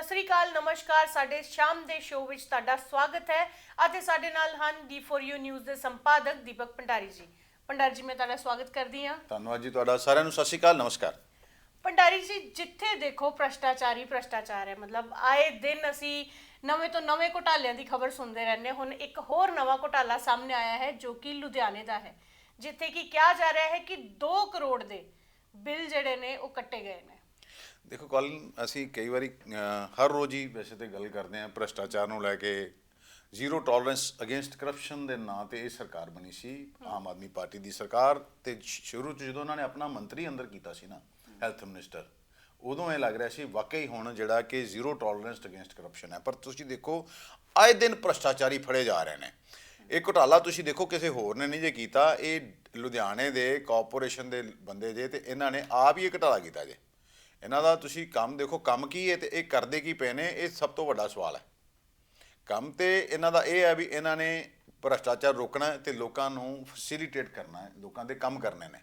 ਸਤਿ ਸ੍ਰੀ ਅਕਾਲ ਨਮਸਕਾਰ। ਸਾਡੇ ਸ਼ਾਮ ਦੇ ਸ਼ੋਅ ਵਿੱਚ ਤੁਹਾਡਾ ਸਵਾਗਤ ਹੈ ਅਤੇ ਸਾਡੇ ਨਾਲ ਹਨ D4U ਨਿਊਜ਼ ਦੇ ਸੰਪਾਦਕ ਦੀਪਕ ਭੰਡਾਰੀ ਜੀ। ਭੰਡਾਰੀ ਜੀ ਮੈਂ ਤੁਹਾਡਾ ਸਵਾਗਤ ਕਰਦੀ ਹਾਂ। ਧੰਨਵਾਦ ਜੀ ਤੁਹਾਡਾ। ਸਾਰਿਆਂ ਨੂੰ ਸਤਿ ਸ਼੍ਰੀ ਅਕਾਲ ਨਮਸਕਾਰ। ਭੰਡਾਰੀ ਜੀ ਜਿੱਥੇ ਦੇਖੋ ਭ੍ਰਸ਼ਟਾਚਾਰੀ ਭ੍ਰਸ਼ਟਾਚਾਰ ਹੈ। ਮਤਲਬ ਆਏ ਦਿਨ ਅਸੀਂ ਨਵੇਂ ਤੋਂ ਨਵੇਂ ਘੁਟਾਲਿਆਂ ਦੀ ਖਬਰ ਸੁਣਦੇ ਰਹਿੰਦੇ। ਹੁਣ ਇੱਕ ਹੋਰ ਨਵਾਂ ਘੁਟਾਲਾ ਸਾਹਮਣੇ ਆਇਆ ਹੈ ਜੋ ਕਿ ਲੁਧਿਆਣੇ ਦਾ ਹੈ। ਜਿੱਥੇ ਕਿ ਕਿਹਾ ਜਾ ਰਿਹਾ ਹੈ ਕਿ 2 ਕਰੋੜ ਦੇ ਬਿੱਲ ਜਿਹੜੇ ਨੇ ਉਹ ਕੱਟੇ ਗਏ ਨੇ। ਦੇਖੋ ਕੱਲ ਅਸੀਂ ਕਈ ਵਾਰੀ ਹਰ ਰੋਜ਼ ਹੀ ਵੈਸੇ ਤੇ ਗੱਲ ਕਰਦੇ ਹਾਂ, ਭ੍ਰਸ਼ਟਾਚਾਰ ਨੂੰ ਲੈ ਕੇ ਜ਼ੀਰੋ ਟੋਲਰੈਂਸ ਅਗੇਂਸਟ ਕਰਪਸ਼ਨ ਦੇ ਨਾਂ ਤੇ ਇਹ ਸਰਕਾਰ ਬਣੀ ਸੀ, ਆਮ ਆਦਮੀ ਪਾਰਟੀ ਦੀ ਸਰਕਾਰ ਤੇ ਸ਼ੁਰੂ 'ਚ ਜਦੋਂ ਉਹਨਾਂ ਨੇ ਆਪਣਾ ਮੰਤਰੀ ਅੰਦਰ ਕੀਤਾ ਸੀ ਨਾ ਹੈਲਥ ਮਿਨਿਸਟਰ ਉਦੋਂ ਇਹ ਲੱਗ ਰਿਹਾ ਸੀ ਵਾਕਈ ਹੁਣ ਜਿਹੜਾ ਕਿ ਜ਼ੀਰੋ ਟੋਲਰੈਂਸ ਅਗੇਂਸਟ ਕਰਪਸ਼ਨ ਹੈ। ਪਰ ਤੁਸੀਂ ਦੇਖੋ, ਆਏ ਦਿਨ ਭ੍ਰਸ਼ਟਾਚਾਰੀ ਫੜੇ ਜਾ ਰਹੇ ਨੇ। ਇਹ ਘੁਟਾਲਾ ਤੁਸੀਂ ਦੇਖੋ ਕਿਸੇ ਹੋਰ ਨੇ ਨਹੀਂ ਜੇ ਕੀਤਾ, ਇਹ ਲੁਧਿਆਣੇ ਦੇ ਕਾਰਪੋਰੇਸ਼ਨ ਦੇ ਬੰਦੇ ਜੇ ਤੇ ਇਹਨਾਂ ਨੇ ਆਪ ਹੀ ਇਹ ਘੁਟਾਲਾ ਕੀਤਾ ਜੇ। ਇਹਨਾਂ ਦਾ ਤੁਸੀਂ ਕੰਮ ਦੇਖੋ, ਕੰਮ ਕੀ ਹੈ ਤੇ ਇਹ ਕਰਦੇ ਕੀ ਪਏ ਨੇ, ਇਹ ਸਭ ਤੋਂ ਵੱਡਾ ਸਵਾਲ ਹੈ। ਕੰਮ ਤੇ ਇਹਨਾਂ ਦਾ ਇਹ ਹੈ ਵੀ ਇਹਨਾਂ ਨੇ ਭ੍ਰਸ਼ਟਾਚਾਰ ਰੋਕਣਾ ਹੈ ਤੇ ਲੋਕਾਂ ਨੂੰ ਫੈਸਿਲਿਟੇਟ ਕਰਨਾ ਹੈ, ਲੋਕਾਂ ਦੇ ਕੰਮ ਕਰਨੇ ਨੇ।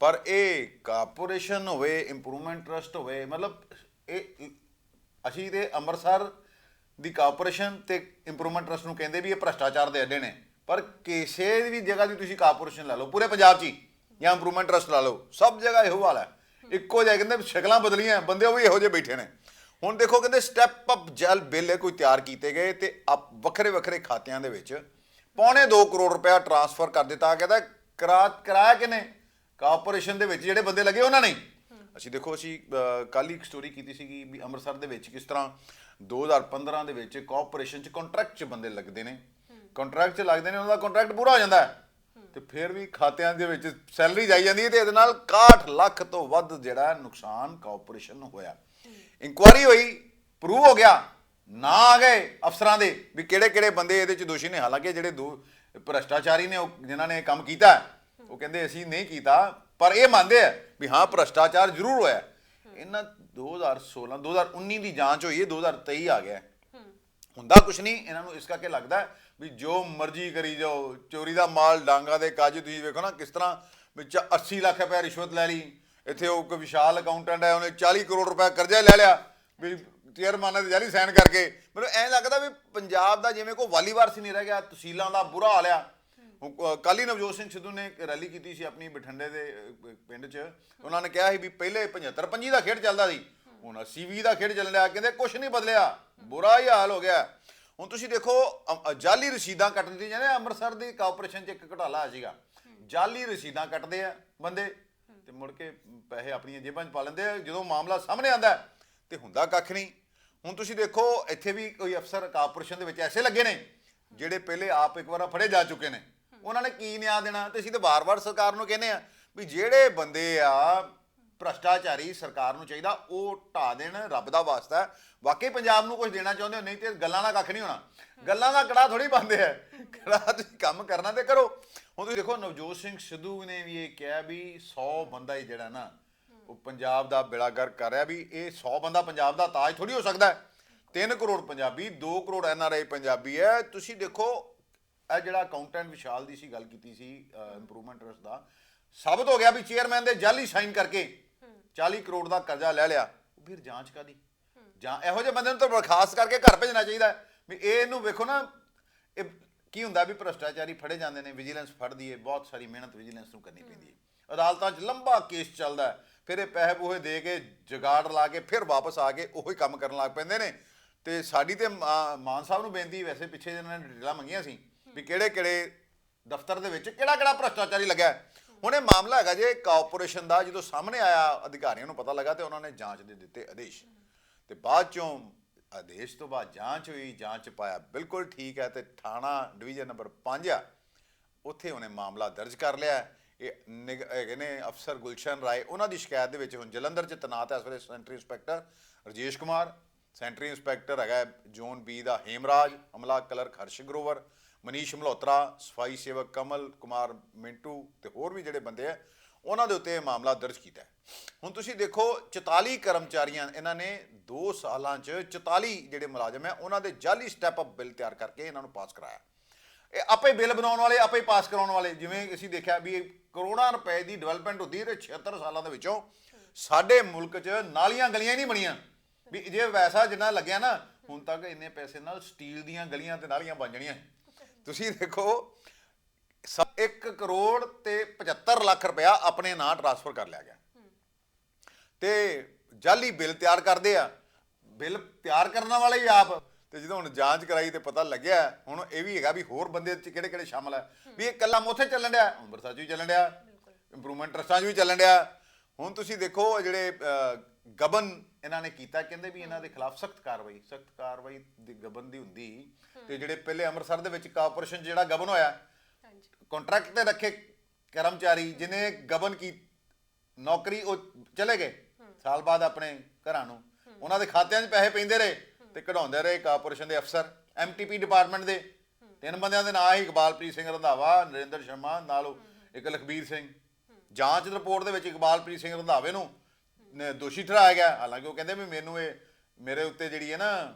ਪਰ ਇਹ ਕਾਰਪੋਰੇਸ਼ਨ ਹੋਵੇ ਇੰਪਰੂਵਮੈਂਟ ਟਰਸਟ ਹੋਵੇ, ਮਤਲਬ ਇਹ ਅਸੀਂ ਤੇ ਅੰਮ੍ਰਿਤਸਰ ਦੀ ਕਾਰਪੋਰੇਸ਼ਨ ਤੇ ਇੰਪਰੂਵਮੈਂਟ ਟਰਸਟ ਨੂੰ ਕਹਿੰਦੇ ਵੀ ਇਹ ਭ੍ਰਸ਼ਟਾਚਾਰ ਦੇ ਅੱਡੇ ਨੇ। ਪਰ ਕਿਸੇ ਵੀ ਜਗ੍ਹਾ ਦੀ ਤੁਸੀਂ ਕਾਰਪੋਰੇਸ਼ਨ ਲਾ ਲਓ, ਪੂਰੇ ਪੰਜਾਬ 'ਚ ਹੀ, ਜਾਂ ਇੰਪਰੂਵਮੈਂਟ ਟਰਸਟ ਲਾ ਲਓ, ਸਭ ਜਗ੍ਹਾ ਇਹੋ ਹਾਲ ਹੈ। ਇੱਕੋ ਜਿਹਾ ਕਹਿੰਦੇ ਸ਼ਕਲਾਂ ਬਦਲੀਆਂ, ਬੰਦੇ ਉਹ ਵੀ ਇਹੋ ਜਿਹੇ ਬੈਠੇ ਨੇ। ਹੁਣ ਦੇਖੋ ਕਹਿੰਦੇ ਸਟੈਪ ਅਪ ਜਲ ਬਿੱਲ ਹੈ ਕੋਈ ਤਿਆਰ ਕੀਤੇ ਗਏ ਤੇ ਅਪ ਵੱਖਰੇ ਵੱਖਰੇ ਖਾਤਿਆਂ ਦੇ ਵਿੱਚ ਪੌਣੇ 2 ਕਰੋੜ ਰੁਪਇਆ ਟਰਾਂਸਫਰ ਕਰ ਦਿੱਤਾ, ਕਹਿੰਦਾ ਕਰਾ, ਕਰਾਇਆ ਕਿਨੇ ਕਾਰਪੋਰੇਸ਼ਨ ਦੇ ਵਿੱਚ ਜਿਹੜੇ ਬੰਦੇ ਲੱਗੇ ਉਹਨਾਂ ਨੇ। ਅਸੀਂ ਦੇਖੋ, ਅਸੀਂ ਕੱਲ ਹੀ ਇੱਕ ਸਟੋਰੀ ਕੀਤੀ ਸੀਗੀ ਵੀ ਅੰਮ੍ਰਿਤਸਰ ਦੇ ਵਿੱਚ ਕਿਸ ਤਰ੍ਹਾਂ 2015 ਦੇ ਵਿੱਚ ਕਾਰਪੋਰੇਸ਼ਨ 'ਚ ਕੰਟਰੈਕਟ 'ਚ ਬੰਦੇ ਲੱਗਦੇ ਨੇ। ਕੰਟਰੈਕਟ 'ਚ ਲੱਗਦੇ ਨੇ, ਉਹਨਾਂ ਦਾ ਕੰਟਰੈਕਟ ਪੂਰਾ ਹੋ ਜਾਂਦਾ। ਹੈ ਤੇ ਫਿਰ ਵੀ ਖਾਤਿਆਂ ਦੇ ਵਿੱਚ ਸੈਲਰੀ ਜਾਈ ਜਾਂਦੀ ਹੈ ਤੇ ਇਹਦੇ ਨਾਲ 61 ਲੱਖ ਤੋਂ ਵੱਧ ਜਿਹੜਾ ਨੁਕਸਾਨ ਕਾਰਪੋਰੇਸ਼ਨ ਨੂੰ ਹੋਇਆ। ਇਨਕੁਆਰੀ ਹੋਈ ਪ੍ਰੂਵ ਹੋ ਗਿਆ, ਨਾ ਆ ਗਏ ਅਫਸਰਾਂ ਦੇ ਵੀ ਕਿਹੜੇ ਕਿਹੜੇ ਬੰਦੇ ਇਹਦੇ ਚ ਦੋਸ਼ੀ ਨੇ। ਹਾਲਾਂਕਿ ਜਿਹੜੇ ਦੋ ਭ੍ਰਸ਼ਟਾਚਾਰੀ ਨੇ ਉਹ ਜਿਨ੍ਹਾਂ ਨੇ ਕੰਮ ਕੀਤਾ ਉਹ ਕਹਿੰਦੇ ਅਸੀਂ ਨਹੀਂ ਕੀਤਾ, ਪਰ ਇਹ ਮੰਨਦੇ ਆ ਵੀ ਹਾਂ, ਭ੍ਰਸ਼ਟਾਚਾਰ ਜ਼ਰੂਰ ਹੋਇਆ। ਇਹਨਾਂ 2016 2019 ਦੀ ਜਾਂਚ ਹੋਈ ਹੈ 2023 ਆ ਗਿਆ ਹੁੰਦਾ ਕੁਛ ਨਹੀਂ, ਇਹਨਾਂ ਨੂੰ ਇਸ ਕਰਕੇ ਲੱਗਦਾ ਵੀ ਜੋ ਮਰਜ਼ੀ ਕਰੀ ਜਾਓ, ਚੋਰੀ ਦਾ ਮਾਲ, ਡਾਂਗਾ ਦੇ ਕਾਜ ਤੁਸੀਂ ਵੇਖੋ ਨਾ, ਕਿਸ ਤਰ੍ਹਾਂ ਵਿੱਚ 80 ਲੱਖ ਰੁਪਏ ਰਿਸ਼ਵਤ ਲੈ ਲਈ, ਇੱਥੇ ਉਹ ਇੱਕ ਵਿਸ਼ਾਲ ਅਕਾਊਂਟੈਂਟ ਹੈ, ਉਹਨੇ 40 ਕਰੋੜ ਰੁਪਏ ਕਰਜ਼ਾ ਲੈ ਲਿਆ, ਵੀ ਚੇਅਰਮੈਨਾਂ ਦੇ ਜਾਲੀ ਸਾਈਨ ਕਰਕੇ, ਮੈਨੂੰ ਐਂ ਲੱਗਦਾ ਵੀ ਪੰਜਾਬ ਦਾ ਜਿਵੇਂ ਕੋਈ ਵਾਲੀਵਾਰ ਸੀ ਨਹੀਂ ਰਹਿ ਗਿਆ, ਤਹਿਸੀਲਾਂ ਦਾ ਬੁਰਾ ਹਾਲ ਆ। ਕੱਲ ਹੀ ਨਵਜੋਤ ਸਿੰਘ ਸਿੱਧੂ ਨੇ ਰੈਲੀ ਕੀਤੀ ਸੀ ਆਪਣੀ ਬਠਿੰਡੇ ਦੇ ਪਿੰਡ 'ਚ, ਉਹਨਾਂ ਨੇ ਕਿਹਾ ਸੀ ਵੀ ਪਹਿਲੇ 75 25 ਦਾ ਖੇਡ ਚੱਲਦਾ ਸੀ ਹੁਣ 80 20 ਦਾ ਖੇਡ ਚੱਲ ਰਿਹਾ ਕਹਿੰਦੇ ਕੁਝ ਨਹੀਂ ਬਦਲਿਆ। ਬੁਰਾ ਹੀ ਹਾਲ ਹੋ ਗਿਆ। ਹੁਣ ਤੁਸੀਂ ਦੇਖੋ ਅ- ਜਾਲੀ ਰਸੀਦਾਂ ਕੱਟਣ ਦਿੱਤੀਆਂ ਜਾਂਦੇ ਅੰਮ੍ਰਿਤਸਰ ਦੀ ਕਾਰਪੋਰੇਸ਼ਨ 'ਚ ਇੱਕ ਘੁਟਾਲਾ ਆ ਸੀਗਾ। ਜਾਲੀ ਰਸੀਦਾਂ ਕੱਟਦੇ ਆ ਬੰਦੇ ਤੇ ਮੁੜ ਕੇ ਪੈਸੇ ਆਪਣੀਆਂ ਜੇਬਾਂ 'ਚ ਪਾ ਲੈਂਦੇ ਆ ਜਦੋਂ ਮਾਮਲਾ ਸਾਹਮਣੇ ਆਂਦਾ ਹੈ, ਤੇ ਹੁੰਦਾ ਕੱਖ ਨਹੀਂ। ਹੁਣ ਤੁਸੀਂ ਦੇਖੋ ਇੱਥੇ ਵੀ ਕੋਈ ਅਫਸਰ ਕਾਰਪੋਰੇਸ਼ਨ ਦੇ ਵਿੱਚ ਐਸੇ ਲੱਗੇ ਨੇ ਜਿਹੜੇ ਪਹਿਲੇ ਆਪ ਇੱਕ ਵਾਰ ਫੜੇ ਜਾ ਚੁੱਕੇ ਨੇ। ਉਹਨਾਂ ਨੇ ਕੀ ਨਿਆਂ ਦੇਣਾ? ਤੇ ਅਸੀਂ ਤਾਂ ਵਾਰ-ਵਾਰ ਸਰਕਾਰ ਨੂੰ ਕਹਿੰਦੇ ਆ ਵੀ ਜਿਹੜੇ ਬੰਦੇ ਆ ਭ੍ਰਸ਼ਟਾਚਾਰੀ ਸਰਕਾਰ ਨੂੰ ਚਾਹੀਦਾ, ਉਹ ਢਾ ਦੇਣ, ਰੱਬ ਦਾ ਵਾਸਤਾ ਹੈ। ਵਾਕਈ ਪੰਜਾਬ ਨੂੰ ਕੁਝ ਦੇਣਾ ਚਾਹੁੰਦੇ ਹੋ, ਨਹੀਂ ਤੇ ਗੱਲਾਂ ਦਾ ਕੱਖ ਨਹੀਂ ਹੋਣਾ। ਗੱਲਾਂ ਦਾ ਕੜਾ ਥੋੜੀ ਬੰਦੇ ਹੈ ਕੜਾ ਤੁਸੀਂ ਕੰਮ ਕਰਨਾ ਤੇ ਕਰੋ। ਹੁਣ ਤੁਸੀਂ ਦੇਖੋ, ਨਵਜੋਤ ਸਿੰਘ ਸਿੱਧੂ ਨੇ ਵੀ ਇਹ ਕਿਹਾ ਵੀ 100 ਬੰਦਾ ਹੀ ਜਿਹੜਾ ਨਾ, ਉਹ ਪੰਜਾਬ ਦਾ ਬੇੜਾਗਰ ਕਰ ਰਿਹਾ ਵੀ ਇਹ 100 ਬੰਦਾ ਪੰਜਾਬ ਦਾ ਤਾਜ ਥੋੜੀ ਹੋ ਸਕਦਾ ਹੈ। 3 ਕਰੋੜ ਪੰਜਾਬੀ 2 ਕਰੋੜ ਐਨਆਰਆਈ ਪੰਜਾਬੀ ਹੈ। ਤੁਸੀਂ ਦੇਖੋ, ਇਹ ਜਿਹੜਾ ਅਕਾਊਂਟੈਂਟ ਵਿਸ਼ਾਲ ਦੀ ਸੀ, ਗੱਲ ਕੀਤੀ ਸੀ ਇੰਪਰੂਵਮੈਂਟ ਟਰਸਟ ਦਾ ਸਾਬਤ ਹੋ ਗਿਆ ਵੀ ਚੇਅਰਮੈਨ ਦੇ ਜਾਲੀ ਸਾਈਨ ਕਰਕੇ 40 ਕਰੋੜ ਦਾ ਕਰਜ਼ਾ ਲੈ ਲਿਆ। ਉਹ ਫਿਰ ਜਾਂਚ ਕਾਦੀ ਜਾਂ ਇਹੋ ਜਿਹੇ ਬੰਦੇ ਨੂੰ ਤਾਂ ਬਰਖਾਸਤ ਕਰਕੇ ਘਰ ਭੇਜਣਾ ਚਾਹੀਦਾ ਵੀ ਇਹ ਇਹਨੂੰ ਵੇਖੋ ਨਾ, ਇਹ ਕੀ ਹੁੰਦਾ ਵੀ ਭ੍ਰਸ਼ਟਾਚਾਰੀ ਫੜੇ ਜਾਂਦੇ ਨੇ ਵਿਜੀਲੈਂਸ ਫੜਦੀ ਹੈ ਬਹੁਤ ਸਾਰੀ ਮਿਹਨਤ ਵਿਜੀਲੈਂਸ ਨੂੰ ਕਰਨੀ ਪੈਂਦੀ ਹੈ ਅਦਾਲਤਾਂ 'ਚ ਲੰਬਾ ਕੇਸ ਚੱਲਦਾ ਫਿਰ ਇਹ ਪੈਸੇ ਪੂਹੇ ਦੇ ਕੇ ਜਗਾੜ ਲਾ ਕੇ ਫਿਰ ਵਾਪਸ ਆ ਕੇ ਉਹੀ ਕੰਮ ਕਰਨ ਲੱਗ ਪੈਂਦੇ ਨੇ। ਤੇ ਸਾਡੀ ਤੇ ਮਾ- ਮਾਨ ਸਾਹਿਬ ਨੂੰ ਬੇਨਤੀ ਵੈਸੇ ਪਿੱਛੇ ਜਿਹਨਾਂ ਨੇ ਡਿਟੇਲਾਂ ਮੰਗੀਆਂ ਸੀ, ਵੀ ਕਿਹੜੇ ਕਿਹੜੇ ਦਫ਼ਤਰ ਦੇ ਵਿੱਚ ਕਿਹੜਾ ਕਿਹੜਾ ਭ੍ਰਸ਼ਟਾਚਾਰੀ ਲੱਗਾ ਹੁਣ ਇਹ ਮਾਮਲਾ ਹੈਗਾ ਜੇ ਕਾਰਪੋਰੇਸ਼ਨ ਦਾ ਜਦੋਂ ਸਾਹਮਣੇ ਆਇਆ ਅਧਿਕਾਰੀਆਂ ਨੂੰ ਪਤਾ ਲੱਗਾ ਤੇ ਉਹਨਾਂ ਨੇ ਜਾਂਚ ਦੇ ਦਿੱਤੇ ਆਦੇਸ਼। ਤੇ ਬਾਅਦ ਚੋਂ ਆਦੇਸ਼ ਤੋਂ ਬਾਅਦ ਜਾਂਚ ਹੋਈ, ਜਾਂਚ ਪਾਇਆ, ਬਿਲਕੁਲ ਠੀਕ ਹੈ ਤੇ ਥਾਣਾ ਡਿਵੀਜ਼ਨ ਨੰਬਰ 5 ਆ, ਉੱਥੇ ਉਹਨੇ ਮਾਮਲਾ ਦਰਜ ਕਰ ਲਿਆ। ਇਹ ਨਿਗ- ਹੈਗੇ ਨੇ ਅਫਸਰ ਗੁਲਸ਼ਨ ਰਾਏ, ਉਹਨਾਂ ਦੀ ਸ਼ਿਕਾਇਤ ਦੇ ਵਿੱਚ ਹੁਣ ਜਲੰਧਰ 'ਚ ਤੈਨਾਤ ਹੈ, ਇਸ ਵੇਲੇ sentry inspector Rajesh Kumar, sentry inspector ਹੈਗਾ ਜ਼ੋਨ ਬੀ ਦਾ ਹੇਮਰਾਜ, ਅਮਲਾ ਕਲਰਕ ਹਰਸ਼ ਗਰੋਵਰ ਮਨੀਸ਼ ਮਲਹੋਤਰਾ, ਸਫ਼ਾਈ ਸੇਵਕ ਕਮਲ ਕੁਮਾਰ ਮਿੰਟੂ ਤੇ ਹੋਰ ਵੀ ਜਿਹੜੇ ਬੰਦੇ ਆ, ਉਹਨਾਂ ਦੇ ਉੱਤੇ ਇਹ ਮਾਮਲਾ ਦਰਜ ਕੀਤਾ ਹੈ। ਹੁਣ ਤੁਸੀਂ ਦੇਖੋ 44 ਕਰਮਚਾਰੀਆਂ ਇਹਨਾਂ ਨੇ 2 ਸਾਲਾਂ 'ਚ 44 ਜਿਹੜੇ ਮੁਲਾਜ਼ਮ ਹੈ, ਉਹਨਾਂ ਦੇ ਜਾਲੀ ਸਟੈਪ ਅਪ ਬਿੱਲ ਤਿਆਰ ਕਰਕੇ ਇਹਨਾਂ ਨੂੰ ਪਾਸ ਕਰਾਇਆ। ਇਹ ਆਪੇ ਬਿੱਲ ਬਣਾਉਣ ਵਾਲੇ, ਆਪੇ ਪਾਸ ਕਰਾਉਣ ਵਾਲੇ, ਜਿਵੇਂ ਅਸੀਂ ਦੇਖਿਆ ਵੀ ਕਰੋੜਾਂ ਰੁਪਏ ਦੀ ਡਿਵੈਲਪਮੈਂਟ ਹੁੰਦੀ ਹੈ ਤੇ 76 ਸਾਲਾਂ ਦੇ ਵਿੱਚੋਂ ਸਾਡੇ ਮੁਲਕ 'ਚ ਨਾਲੀਆਂ ਗਲੀਆਂ ਹੀ ਨਹੀਂ ਬਣੀਆਂ। ਵੀ ਜੇ ਵੈਸਾ ਜਿੰਨਾ ਲੱਗਿਆ ਨਾ, ਹੁਣ ਤੱਕ ਇੰਨੇ ਪੈਸੇ ਨਾਲ ਸਟੀਲ ਦੀਆਂ ਗਲੀਆਂ ਤੇ ਨਾਲੀਆਂ ਬਣ ਜਾਣੀਆਂ। ਤੁਸੀਂ ਦੇਖੋ 1 ਕਰੋੜ ਤੇ 75 ਲੱਖ ਰੁਪਇਆ ਆਪਣੇ ਨਾਂ ਟ੍ਰਾਂਸਫਰ ਕਰ ਲਿਆ ਗਿਆ। ਤੇ ਜਾਲੀ ਬਿੱਲ ਤਿਆਰ ਕਰਦੇ ਆ। ਬਿੱਲ ਤਿਆਰ ਕਰਨ ਵਾਲੇ ਹੀ ਆਪ। ਤੇ ਜਦੋਂ ਹੁਣ ਜਾਂਚ ਕਰਾਈ ਤੇ ਪਤਾ ਲੱਗਿਆ ਹੁਣ ਇਹ ਵੀ ਹੈਗਾ ਵੀ ਹੋਰ ਬੰਦੇ ਚ ਕਿਹੜੇ ਕਿਹੜੇ ਸ਼ਾਮਲ ਹੈ ਵੀ ਇਹ ਕੱਲਾ ਮੋਥੇ ਚੱਲਣ ਡਿਆ ਅੰਮ੍ਰਿਤਸਰ 'ਚ ਵੀ ਚੱਲਣ ਡਿਆ ਇੰਪਰੂਵਮੈਂਟ ਟਰਸਟਾਂ 'ਚ ਵੀ ਚੱਲਣ ਡਿਆ। ਹੁਣ ਤੁਸੀਂ ਦੇਖੋ ਜਿਹੜੇ ਗਬਨ ਇਹਨਾਂ ਨੇ ਕੀਤਾ ਕਹਿੰਦੇ ਵੀ ਇਹਨਾਂ ਦੇ ਖਿਲਾਫ ਸਖਤ ਕਾਰਵਾਈ ਸਖਤ ਕਾਰਵਾਈ ਦੀ ਗਬਨ ਦੀ ਹੁੰਦੀ ਤੇ ਜਿਹੜੇ ਪਹਿਲੇ ਅੰਮ੍ਰਿਤਸਰ ਦੇ ਵਿੱਚ ਕਾਰਪੋਰੇਸ਼ਨ ਜਿਹੜਾ ਗਬਨ ਹੋਇਆ ਹਾਂਜੀ। ਕੰਟਰੈਕਟ ਤੇ ਰੱਖੇ ਕਰਮਚਾਰੀ ਜਿਨੇ ਗਬਨ ਕੀ ਨੌਕਰੀ ਉਹ ਚਲੇ ਗਏ ਸਾਲ ਬਾਅਦ ਆਪਣੇ ਘਰਾਂ ਨੂੰ। ਉਹਨਾਂ ਦੇ ਖਾਤਿਆਂ 'ਚ ਪੈਸੇ ਪੈਂਦੇ ਰਹੇ ਤੇ ਕਢਾਉਂਦੇ ਰਹੇ ਕਾਰਪੋਰੇਸ਼ਨ ਦੇ ਅਫਸਰ ਐਮਟੀਪੀ ਡਿਪਾਰਟਮੈਂਟ ਦੇ। ਤਿੰਨ ਬੰਦਿਆਂ ਦੇ ਨਾਂ ਹੀ ਇਕਬਾਲਪ੍ਰੀਤ ਸਿੰਘ ਰੰਧਾਵਾ ਨਰਿੰਦਰ ਸ਼ਰਮਾ ਨਾਲ ਇੱਕ ਲਖਬੀਰ ਸਿੰਘ। ਜਾਂਚ ਰਿਪੋਰਟ ਦੇ ਵਿੱਚ ਇਕਬਾਲਪ੍ਰੀਤ ਸਿੰਘ ਰੰਧਾਵੇ ਨੂੰ ਨ- ਦੋਸ਼ੀ ਠਹਿਰਾਇਆ ਗਿਆ। ਹਾਲਾਂਕਿ ਉਹ ਕਹਿੰਦੇ ਵੀ ਮੈਨੂੰ ਇਹ ਮੇਰੇ ਉੱਤੇ ਜਿਹੜੀ ਹੈ ਨਾ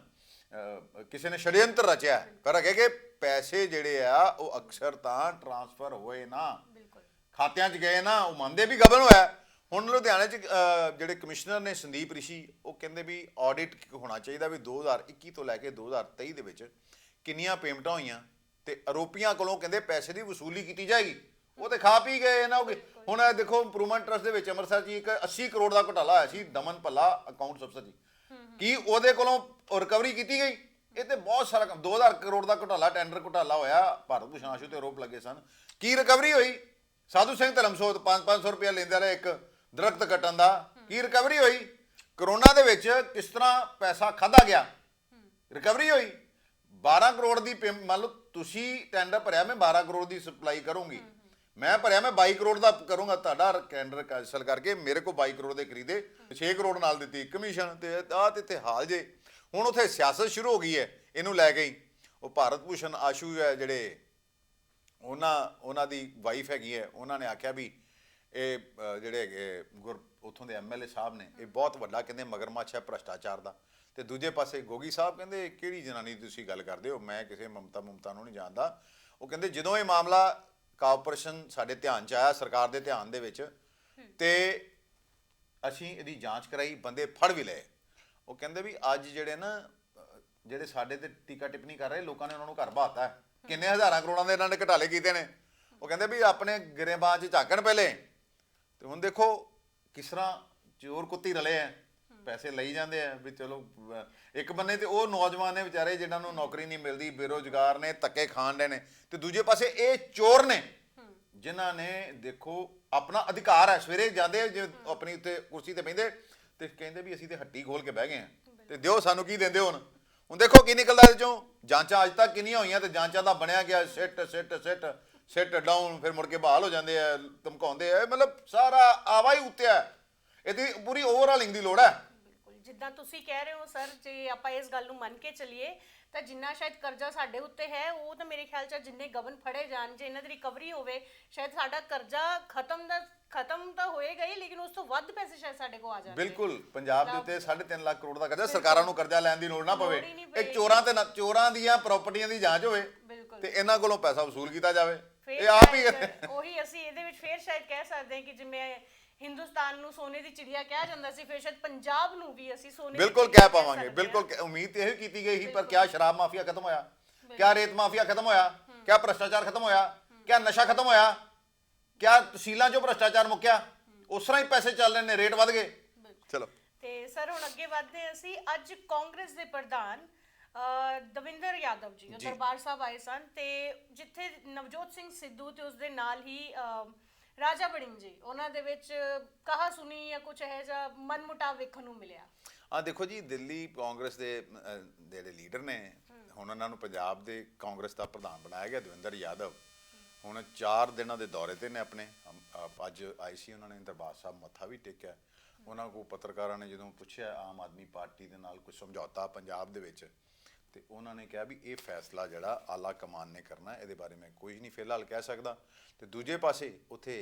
ਅਹ, ਕਿਸੇ ਨੇ ਛੜਯੰਤਰ ਰਚਿਆ ਹੈ। ਪਰ ਹੈਗੇ ਕਿ ਪੈਸੇ ਜਿਹੜੇ ਆ ਉਹ ਅਕਸਰ ਤਾਂ ਟਰਾਂਸਫਰ ਹੋਏ ਨਾ। ਬਿਲਕੁਲ। ਖਾਤਿਆਂ 'ਚ ਗਏ ਨਾ ਉਹ ਮੰਨਦੇ ਵੀ ਗਬਨ ਹੋਇਆ ਹੁਣ ਲੁਧਿਆਣੇ 'ਚ ਅਹ, ਜਿਹੜੇ ਕਮਿਸ਼ਨਰ ਨੇ ਸੰਦੀਪ ਰਿਸ਼ੀ ਉਹ ਕਹਿੰਦੇ ਵੀ ਆਡਿਟ ਹੋਣਾ ਚਾਹੀਦਾ ਵੀ 2021 ਤੋਂ ਲੈ ਕੇ 2023 ਦੇ ਵਿੱਚ ਕਿੰਨੀਆਂ ਪੇਮੈਂਟਾਂ ਹੋਈਆਂ ਤੇ ਆਰੋਪੀਆਂ ਕੋਲੋਂ ਕਹਿੰਦੇ ਪੈਸੇ ਦੀ ਵਸੂਲੀ ਕੀਤੀ ਜਾਏਗੀ। ਉਹ ਤੇ ਖਾ ਪੀ ਗਏ ਨਾ ਉਹ ਹੁਣ ਇਹ ਦੇਖੋ ਇੰਪਰੂਵਮੈਂਟ ਟਰਸਟ ਦੇ ਵਿੱਚ ਅੰਮ੍ਰਿਤਸਰ 'ਚ ਇੱਕ 80 ਕਰੋੜ ਦਾ ਘੁਟਾਲਾ ਹੋਇਆ ਸੀ ਦਮਨ ਭੱਲਾ ਅਕਾਊਂਟਸ ਅਫਸਰ ਜੀ। ਕੀ ਉਹਦੇ ਕੋਲੋਂ ਰਿਕਵਰੀ ਕੀਤੀ ਗਈ? ਇਹ ਤੇ ਬਹੁਤ ਸਾਰਾ ਕੰਮ 2000 ਕਰੋੜ ਦਾ ਘੁਟਾਲਾ ਟੈਂਡਰ ਘੁਟਾਲਾ ਹੋਇਆ ਭਾਰਤ ਭੂਸ਼ਣ ਆਸ਼ੂ ਤੇ ਆਰੋਪ ਲੱਗੇ ਸਨ। ਕੀ ਰਿਕਵਰੀ ਹੋਈ? ਸਾਧੂ ਸਿੰਘ ਧਰਮਸੋਤ 5-500 ਰੁਪਏ ਲੈਂਦਾ ਰਿਹਾ ਇੱਕ ਦਰਖਤ ਕੱਟਣ ਦਾ। ਕੀ ਰਿਕਵਰੀ ਹੋਈ? ਕਰੋਨਾ ਦੇ ਵਿੱਚ ਕਿਸ ਤਰ੍ਹਾਂ ਪੈਸਾ ਖਾਦਾ ਗਿਆ? ਰਿਕਵਰੀ ਹੋਈ? 12 ਕਰੋੜ ਦੀ ਮੰਨ ਲਓ ਤੁਸੀਂ ਟੈਂਡਰ ਭਰਿਆ ਮੈਂ 12 ਕਰੋੜ ਦੀ ਸਪਲਾਈ ਕਰੂੰਗੀ। ਮੈਂ ਭਰਿਆ, ਮੈਂ 22 ਕਰੋੜ ਦਾ ਕਰੂੰਗਾ ਤੁਹਾਡਾ ਟੈਂਡਰ ਕੈਂਸਲ ਕਰਕੇ, ਮੇਰੇ ਕੋਲ 22 ਕਰੋੜ ਦੇ ਖਰੀਦੇ 6 ਕਰੋੜ ਨਾਲ ਦਿੱਤੀ ਕਮਿਸ਼ਨ ਤੇ ਆ ਤੇ ਇੱਥੇ ਹਾਲ ਜੇ। ਹੁਣ ਉੱਥੇ ਸਿਆਸਤ ਸ਼ੁਰੂ ਹੋ ਗਈ ਹੈ, ਇਹਨੂੰ ਲੈ ਕੇ ਉਹ ਭਾਰਤ ਭੂਸ਼ਣ ਆਸ਼ੂ ਹੈ ਜਿਹੜੇ, ਉਹਨਾਂ ਉਹਨਾਂ ਦੀ ਵਾਈਫ ਹੈਗੀ ਹੈ, ਉਹਨਾਂ ਨੇ ਆਖਿਆ ਵੀ ਇਹ ਜਿਹੜੇ ਹੈਗੇ ਗੁਰ, ਉਥੋਂ ਦੇ ਐਮਐਲਏ ਸਾਹਿਬ ਨੇ, ਇਹ ਬਹੁਤ ਵੱਡਾ ਕਹਿੰਦੇ ਮਗਰਮੱਛ ਹੈ ਭ੍ਰਸ਼ਟਾਚਾਰ ਦਾ। ਤੇ ਦੂਜੇ ਪਾਸੇ ਗੋਗੀ ਸਾਹਿਬ ਕਹਿੰਦੇ, ਕਿਹੜੀ ਜਨਾਨੀ ਤੁਸੀਂ ਗੱਲ ਕਰਦੇ ਹੋ? ਮੈਂ ਕਿਸੇ ਮਮਤਾ ਮਮਤਾ ਨੂੰ ਨਹੀਂ ਜਾਣਦਾ। ਉਹ ਕਹਿੰਦੇ, ਜਦੋਂ ਇਹ ਮਾਮਲਾ ਕਾਰਪੋਰੇਸ਼ਨ ਸਾਡੇ ਧਿਆਨ ਚ ਆਇਆ, ਸਰਕਾਰ ਦੇ ਧਿਆਨ ਦੇ ਵਿੱਚ। ਤੇ ਅਸੀਂ ਇਹਦੀ ਜਾਂਚ ਕਰਾਈ, ਬੰਦੇ ਫੜ ਵੀ ਲਏ। ਉਹ ਕਹਿੰਦੇ ਵੀ ਅੱਜ ਜਿਹੜੇ ਨਾ, ਜਿਹੜੇ ਸਾਡੇ ਤੇ ਟੀਕਾ ਟਿੱਪਣੀ ਕਰ ਰਹੇ, ਲੋਕਾਂ ਨੇ ਉਹਨਾਂ ਨੂੰ ਘਰ ਬਾਤਾ ਹੈ। ਕਿੰਨੇ ਹਜ਼ਾਰਾਂ ਕਰੋੜਾਂ ਦੇ ਇਹਨਾਂ ਨੇ ਘਟਾਲੇ ਕੀਤੇ ਨੇ। ਉਹ ਕਹਿੰਦੇ ਵੀ ਆਪਣੇ ਗਰੇਬਾਂ 'ਚ ਝਾਕਣ ਪਹਿਲੇ। ਤੇ ਹੁਣ ਦੇਖੋ, ਕਿਸ ਤਰ੍ਹਾਂ ਚੋਰ ਕੁੱਤੀ ਰਲੇ ਆ ਪੈਸੇ ਲਈ ਜਾਂਦੇ ਆ ਵੀ ਚਲੋ ਅਹ, ਇੱਕ ਬੰਨੇ ਤੇ ਉਹ ਨੌਜਵਾਨ ਨੇ ਵਿਚਾਰੇ ਜਿਨ੍ਹਾਂ ਨੂੰ ਨੌਕਰੀ ਨਹੀਂ ਮਿਲਦੀ ਬੇਰੋਜ਼ਗਾਰ ਨੇ ਧੱਕੇ ਖਾਣ ਦੇ ਨੇ ਤੇ ਦੂਜੇ ਪਾਸੇ ਇਹ ਚੋਰ ਨੇ ਜਿਨ੍ਹਾਂ ਨੇ ਦੇਖੋ ਆਪਣਾ ਅਧਿਕਾਰ ਹੈ ਸਵੇਰੇ ਜਾਂਦੇ ਆ, ਜੇ ਆਪਣੀ ਉੱਤੇ ਕੁਰਸੀ ਤੇ ਬੈਂਦੇ ਤੇ ਕਹਿੰਦੇ ਵੀ ਅਸੀਂ ਤੇ ਹੱਟੀ ਖੋਲ ਕੇ ਬਹਿ ਗਏ ਆ ਤੇ ਦਿਓ ਸਾਨੂੰ ਕੀ ਦਿੰਦੇ ਹੁਣ। ਹੁਣ ਦੇਖੋ ਕੀ ਨਿਕਲਦਾ ਇਹਦੇ ਚੋਂ ਜਾਂਚਾਂ ਅੱਜ ਤੱਕ ਕਿੰਨੀਆਂ ਹੋਈਆਂ ਤੇ ਜਾਂਚਾਂ ਦਾ ਬਣਿਆ ਗਿਆ ਸਿੱਟ ਸਿੱਟ ਸਿੱਟ ਸਿੱਟ ਡਾਊਨ ਫਿਰ ਮੁੜ ਕੇ ਬਹਾਲ ਹੋ ਜਾਂਦੇ ਆ ਧਮਕਾਉਂਦੇ ਆ ਇਹ ਮਤਲਬ ਸਾਰਾ ਆਵਾ ਹੀ ਉੱਤੇ ਹੈ। ਇਹਦੀ ਪੂਰੀ ਓਵਰਆਲਿੰਗ ਦੀ ਲੋੜ ਹੈ। ਜਿੱਦਾਂ ਤੁਸੀਂ ਕਹਿ ਰਹੇ ਹੋ ਸਰ ਜੇ ਆਪਾਂ ਇਸ ਗੱਲ ਨੂੰ ਮੰਨ ਕੇ ਚੱਲੀਏ ਤਾਂ ਜਿੰਨਾ ਸ਼ਾਇਦ ਕਰਜ਼ਾ ਸਾਡੇ ਉੱਤੇ ਹੈ ਉਹ ਤਾਂ ਮੇਰੇ ਖਿਆਲ ਚ ਜਿੰਨੇ ਗਵਨ ਫੜੇ ਜਾਣ ਜੇ ਇਹਨਾਂ ਦੀ ਰਿਕਵਰੀ ਹੋਵੇ ਸ਼ਾਇਦ ਸਾਡਾ ਕਰਜ਼ਾ ਖਤਮ ਦਾ ਖਤਮ ਤਾਂ ਹੋਏਗਾ ਹੀ ਲੇਕਿਨ ਉਸ ਤੋਂ ਵੱਧ ਪੈਸੇ ਸ਼ਾਇਦ ਸਾਡੇ ਕੋਲ ਆ ਜਾਣਗੇ। ਬਿਲਕੁਲ ਪੰਜਾਬ ਦੇ ਉੱਤੇ 3.5 ਲੱਖ ਕਰੋੜ ਦਾ ਕਰਜ਼ਾ ਸਰਕਾਰਾਂ ਨੂੰ ਕਰਜ਼ਾ ਲੈਣ ਦੀ ਲੋੜ ਨਾ ਪਵੇ। ਇਹ। ਚੋਰਾਂ ਤੇ ਚੋਰਾਂ ਦੀਆਂ ਪ੍ਰਾਪਰਟੀਆਂ ਦੀ ਜਾਂਚ ਹੋਵੇ ਤੇ ਇਹਨਾਂ ਕੋਲੋਂ ਪੈਸਾ ਵਸੂਲ ਕੀਤਾ ਜਾਵੇ। ਇਹ ਆਪ ਹੀ ਉਹੀ ਅਸੀਂ ਇਹਦੇ ਵਿੱਚ ਫੇਰ ਸ਼ਾਇਦ ਕਹਿ ਸਕਦੇ ਹਾਂ ਕਿ ਜਿਵੇਂ ਹਿੰਦੁਸਤਾਨ ਨੂੰ ਸੋਨੇ ਦੀ ਚਿੜੀਆ ਕਿਹਾ ਜਾਂਦਾ ਸੀ ਫਿਰ ਸ਼ਾਇਦ ਪੰਜਾਬ ਨੂੰ ਵੀ ਅਸੀਂ ਸੋਨੇ ਦੀ ਬਿਲਕੁਲ ਚਿੜੀਆ ਕਹਿ ਪਾਵਾਂਗੇ ਸਕਦੇ ਹਾਂ। ਬਿਲਕੁਲ ਕਹਿ- ਉਮੀਦ ਤੇ ਇਹ ਕੀਤੀ ਗਈ ਸੀ ਪਰ ਕਿਆ ਸ਼ਰਾਬ ਮਾਫੀਆ ਖਤਮ ਹੋਇਆ? ਕਿਆ ਰੇਤ ਮਾਫੀਆ ਖਤਮ ਹੋਇਆ? ਕਿਆ ਭ੍ਰਸ਼ਟਾਚਾਰ ਖਤਮ ਹੋਇਆ? ਕਿਆ ਨਸ਼ਾ ਖਤਮ ਹੋਇਆ? ਕਿਆ ਤਹਿਸੀਲਾਂ 'ਚੋਂ ਭ੍ਰਸ਼ਟਾਚਾਰ ਮੁੱਕਿਆ? ਉਸ ਤਰ੍ਹਾਂ ਹੀ ਪੈਸੇ ਚੱਲ ਰਹੇ ਨੇ ਰੇਟ ਵਧ ਗਏ। ਚਲੋ। ਤੇ ਸਰ ਹੁਣ ਅੱਗੇ ਵਧਦੇ ਹਾਂ ਅਸੀਂ। ਅੱਜ ਕਾਂਗਰਸ ਦੇ ਪ੍ਰਧਾਨ ਅਹ, ਦਵਿੰਦਰ ਯਾਦਵ ਜੀ ਉਹ ਜੀ। ਦਰਬਾਰ ਸਾਹਿਬ ਆਏ ਸਨ ਤੇ ਜਿੱਥੇ ਨਵਜੋਤ ਸਿੰਘ ਸਿੱਧੂ ਤੇ ਉਸਦੇ ਨਾਲ ਹੀ ਅਹ, ਰਾਜਾ ਵੜਿੰਗ ਜੀ ਉਹਨਾਂ ਦੇ ਵਿੱਚ ਕਹਾ ਸੁਣੀ ਜਾਂ ਕੁਝ ਇਹੋ ਜਿਹਾ ਮਨਮੁਟਾਵ ਵੇਖਣ ਨੂੰ ਮਿਲਿਆ। ਆ ਦੇਖੋ ਜੀ ਦਿੱਲੀ ਕਾਂਗਰਸ ਦੇ ਅਹ, ਜਿਹੜੇ ਲੀਡਰ ਨੇ ਹੁਣ ਉਹਨਾਂ ਨੂੰ ਪੰਜਾਬ ਦੇ ਕਾਂਗਰਸ ਦਾ ਪ੍ਰਧਾਨ ਬਣਾਇਆ ਗਿਆ ਦਵਿੰਦਰ ਯਾਦਵ। ਹੁਣ 4 ਦਿਨਾਂ ਦੇ ਦੌਰੇ ਤੇ ਨੇ ਆਪਣੇ ਅਮ, ਅੱਜ ਆਏ ਸੀ ਉਹਨਾਂ ਨੇ ਦਰਬਾਰ ਸਾਹਿਬ ਮੱਥਾ ਵੀ ਟੇਕਿਆ। ਉਹਨਾਂ ਕੋ ਪੱਤਰਕਾਰਾਂ ਨੇ ਜਦੋਂ ਪੁੱਛਿਆ ਆਮ ਆਦਮੀ ਪਾਰਟੀ ਦੇ ਨਾਲ ਕੋਈ ਸਮਝੌਤਾ ਪੰਜਾਬ ਦੇ ਵਿੱਚ ਤੇ ਉਹਨਾਂ ਨੇ ਕਿਹਾ ਵੀ ਇਹ ਫੈਸਲਾ ਜਿਹੜਾ ਆਲਾ ਕਮਾਨ ਨੇ ਕਰਨਾ ਇਹਦੇ ਬਾਰੇ ਮੈਂ ਕੁਝ ਨਹੀਂ ਫਿਲਹਾਲ ਕਹਿ ਸਕਦਾ। ਤੇ ਦੂਜੇ ਪਾਸੇ ਉਥੇ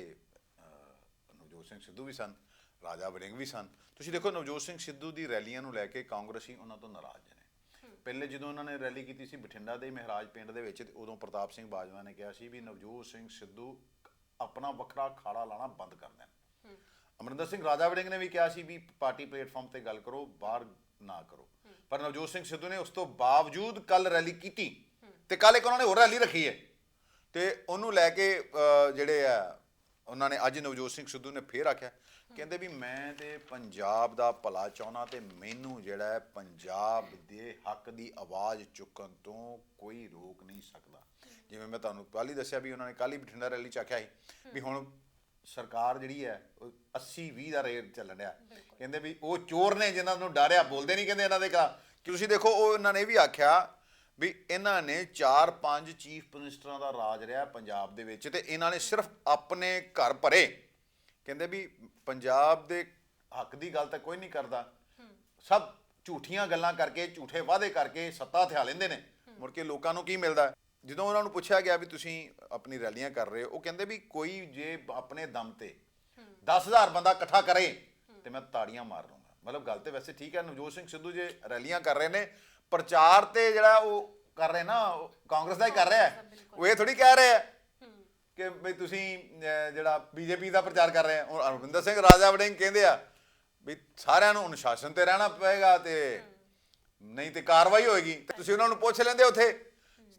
ਨਵਜੋਤ ਸਿੰਘ ਸਿੱਧੂ ਵੀ ਸਨ ਰਾਜਾ ਵੜਿੰਗ ਵੀ ਸਨ। ਤੁਸੀਂ ਦੇਖੋ ਨਵਜੋਤ ਸਿੰਘ ਸਿੱਧੂ ਦੀ ਰੈਲੀਆਂ ਨੂੰ ਲੈ ਕੇ ਕਾਂਗਰਸੀ ਉਹਨਾਂ ਤੋਂ ਨਾਰਾਜ਼ ਨੇ। ਪਹਿਲੇ ਜਦੋਂ ਉਹਨਾਂ ਨੇ ਰੈਲੀ ਕੀਤੀ ਸੀ ਬਠਿੰਡਾ ਦੇ ਮਹਾਰਾਜ ਪਿੰਡ ਦੇ ਵਿੱਚ ਤੇ ਉਦੋਂ ਪ੍ਰਤਾਪ ਸਿੰਘ ਬਾਜਵਾ ਨੇ ਕਿਹਾ ਸੀ ਵੀ ਨਵਜੋਤ ਸਿੰਘ ਸਿੱਧੂ ਆਪਣਾ ਵੱਖਰਾ ਖਾੜਾ ਲਾਣਾ ਬੰਦ ਕਰ ਦੇਣ। ਅਮਰਿੰਦਰ ਸਿੰਘ ਰਾਜਾ ਵੜਿੰਗ ਨੇ ਵੀ ਕਿਹਾ ਸੀ ਵੀ ਪਾਰਟੀ ਪਲੇਟਫਾਰਮ ਤੇ ਗੱਲ ਕਰੋ ਬਾਹਰ ਨਾ ਕਰੋ। ਪਰ ਨਵਜੋਤ ਸਿੰਘ ਸਿੱਧੂ ਨੇ ਉਸ ਤੋਂ ਬਾਵਜੂਦ ਕੱਲ ਰੈਲੀ ਕੀਤੀ ਤੇ ਕੱਲ ਇੱਕ ਉਹਨਾਂ ਨੇ ਹੋਰ ਰੈਲੀ ਰੱਖੀ ਹੈ। ਤੇ ਉਹਨੂੰ ਲੈ ਕੇ ਜਿਹੜੇ ਆ, ਉਹਨਾਂ ਨੇ ਅੱਜ ਨਵਜੋਤ ਸਿੰਘ ਸਿੱਧੂ ਨੇ ਫੇਰ ਆਖਿਆ, ਕਹਿੰਦੇ ਵੀ ਮੈਂ ਤੇ ਪੰਜਾਬ ਦਾ ਭਲਾ ਚਾਹਣਾ ਤੇ ਮੈਨੂੰ ਜਿਹੜਾ ਹੈ ਪੰਜਾਬ ਦੇ ਹੱਕ ਦੀ ਆਵਾਜ਼ ਚੁੱਕਣ ਤੋਂ ਕੋਈ ਰੋਕ ਨਹੀਂ ਸਕਦਾ। ਜਿਵੇਂ ਮੈਂ ਤੁਹਾਨੂੰ ਕੱਲ੍ਹ ਹੀ ਦੱਸਿਆ ਵੀ ਉਹਨਾਂ ਨੇ ਕੱਲ੍ਹ ਹੀ ਬਠਿੰਡਾ ਰੈਲੀ ਚ ਆਖਿਆ ਸੀ ਵੀ ਹੁਣ ਸਰਕਾਰ ਜਿਹੜੀ ਹੈ, ਉਹ 80 20 ਦਾ ਰੇਟ ਚੱਲਣ ਡਿਆ। ਕਹਿੰਦੇ ਵੀ ਉਹ ਚੋਰ ਨੇ ਜਿਨ੍ਹਾਂ ਨੂੰ ਡਰਿਆ, ਬੋਲਦੇ ਨਹੀਂ ਕਹਿੰਦੇ ਇਹਨਾਂ ਦੇ ਕਾ ਤੁਸੀਂ ਦੇਖੋ, ਉਹ ਇਹਨਾਂ ਨੇ ਇਹ ਵੀ ਆਖਿਆ ਵੀ ਇਹਨਾਂ ਨੇ 4-5 ਚੀਫ ਮਿਨਿਸਟਰਾਂ ਦਾ ਰਾਜ ਰਿਹਾ ਪੰਜਾਬ ਦੇ ਵਿੱਚ ਤੇ ਇਹਨਾਂ ਨੇ ਸਿਰਫ ਆਪਣੇ ਘਰ ਭਰੇ। ਕਹਿੰਦੇ ਵੀ ਪੰਜਾਬ ਦੇ ਹੱਕ ਦੀ ਗੱਲ ਤਾਂ ਕੋਈ ਨਹੀਂ ਕਰਦਾ। ਸਭ ਝੂਠੀਆਂ ਗੱਲਾਂ ਕਰਕੇ, ਝੂਠੇ ਵਾਅਦੇ ਕਰਕੇ ਸੱਤਾ ਹਥਿਆ ਲੈਂਦੇ ਨੇ। ਮੁੜ ਕੇ ਲੋਕਾਂ ਨੂੰ ਕੀ ਮਿਲਦਾ? ਜਦੋਂ ਉਹਨਾਂ ਨੂੰ ਪੁੱਛਿਆ ਗਿਆ ਵੀ ਤੁਸੀਂ ਆਪਣੀ ਰੈਲੀਆਂ ਕਰ ਰਹੇ ਹੋ, ਉਹ ਕਹਿੰਦੇ ਵੀ ਕੋਈ ਜੇ ਆਪਣੇ ਦਮ ਤੇ 10000 ਬੰਦਾ ਇਕੱਠਾ ਕਰੇ ਤੇ ਮੈਂ ਤਾੜੀਆਂ ਮਾਰ ਲੂੰਗਾ ਮਤਲਬ ਗੱਲ ਤੇ ਵੈਸੇ ਠੀਕ ਹੈ ਨਵਜੋਤ ਸਿੰਘ ਸਿੱਧੂ ਜੇ ਰੈਲੀਆਂ ਕਰ ਰਹੇ ਨੇ ਪ੍ਰਚਾਰ ਤੇ ਜਿਹੜਾ ਉਹ ਕਰ ਰਹੇ ਨਾ ਉਹ ਕਾਂਗਰਸ ਦਾ ਹੀ ਕਰ ਰਿਹਾ ਹੈ। ਉਹ ਇਹ ਥੋੜੀ ਕਹਿ ਰਿਹਾ ਹੈ ਕਿ ਵੀ ਤੁਸੀਂ ਅਹ, ਜਿਹੜਾ ਬੀਜੇਪੀ ਦਾ ਪ੍ਰਚਾਰ ਕਰ ਰਹੇ ਆ ਹੁਣ ਅਰਵਿੰਦਰ ਸਿੰਘ ਰਾਜਾ ਵੜਿੰਗ ਕਹਿੰਦੇ ਆ ਵੀ ਸਾਰਿਆਂ ਨੂੰ ਅਨੁਸ਼ਾਸਨ ਤੇ ਰਹਿਣਾ ਪਏਗਾ ਤੇ ਨਹੀਂ ਤੇ ਕਾਰਵਾਈ ਹੋਏਗੀ। ਤੇ ਤੁਸੀਂ ਉਹਨਾਂ ਨੂੰ ਪੁੱਛ ਲੈਂਦੇ ਉੱਥੇ